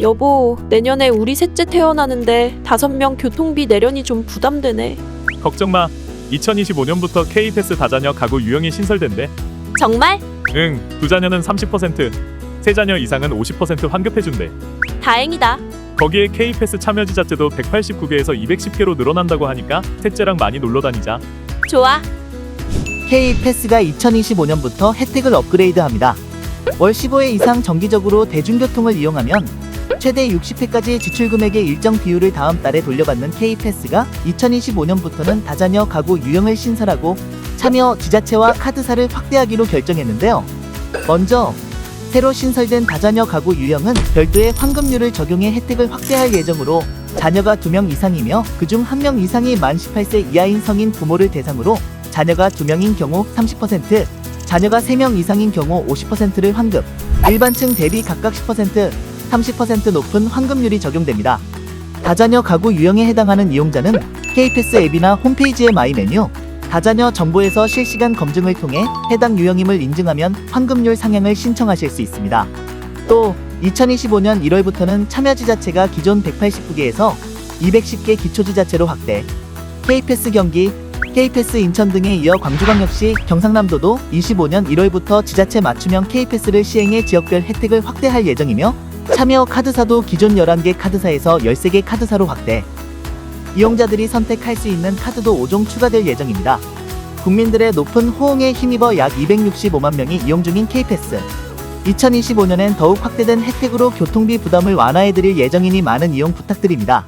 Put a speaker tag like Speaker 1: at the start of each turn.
Speaker 1: 여보, 내년에 우리 셋째 태어나는데 다섯 명 교통비 내려니 좀 부담되네.
Speaker 2: 걱정 마. 2025년부터 K패스 다자녀 가구 유형이 신설된대.
Speaker 1: 정말?
Speaker 2: 응, 두 자녀는 30%, 세 자녀 이상은 50% 환급해준대.
Speaker 1: 다행이다.
Speaker 2: 거기에 K패스 참여 지자체도 189개에서 210개로 늘어난다고 하니까 셋째랑 많이 놀러 다니자.
Speaker 1: 좋아.
Speaker 3: K패스가 2025년부터 혜택을 업그레이드합니다. 월 15회 이상 정기적으로 대중교통을 이용하면 최대 60회까지 지출 금액의 일정 비율을 다음 달에 돌려받는 K패스가 2025년부터는 다자녀 가구 유형을 신설하고 참여 지자체와 카드사를 확대하기로 결정했는데요. 먼저 새로 신설된 다자녀 가구 유형은 별도의 환급률을 적용해 혜택을 확대할 예정으로 자녀가 2명 이상이며 그중 1명 이상이 만 18세 이하인 성인 부모를 대상으로 자녀가 2명인 경우 30%, 자녀가 3명 이상인 경우 50%를 환급, 일반층 대비 각각 10%, 30% 높은 환급률이 적용됩니다. 다자녀 가구 유형에 해당하는 이용자는 K패스 앱이나 홈페이지의 마이 메뉴, 다자녀 정보에서 실시간 검증을 통해 해당 유형임을 인증하면 환급률 상향을 신청하실 수 있습니다. 또 2025년 1월부터는 참여지자체가 기존 189개에서 210개 기초지자체로 확대, K패스 경기, K패스 인천 등에 이어 광주광역시, 경상남도도 25년 1월부터 지자체 맞춤형 K패스를 시행해 지역별 혜택을 확대할 예정이며 참여 카드사도 기존 11개 카드사에서 13개 카드사로 확대. 이용자들이 선택할 수 있는 카드도 5종 추가될 예정입니다. 국민들의 높은 호응에 힘입어 약 265만 명이 이용 중인 K패스. 2025년엔 더욱 확대된 혜택으로 교통비 부담을 완화해드릴 예정이니 많은 이용 부탁드립니다.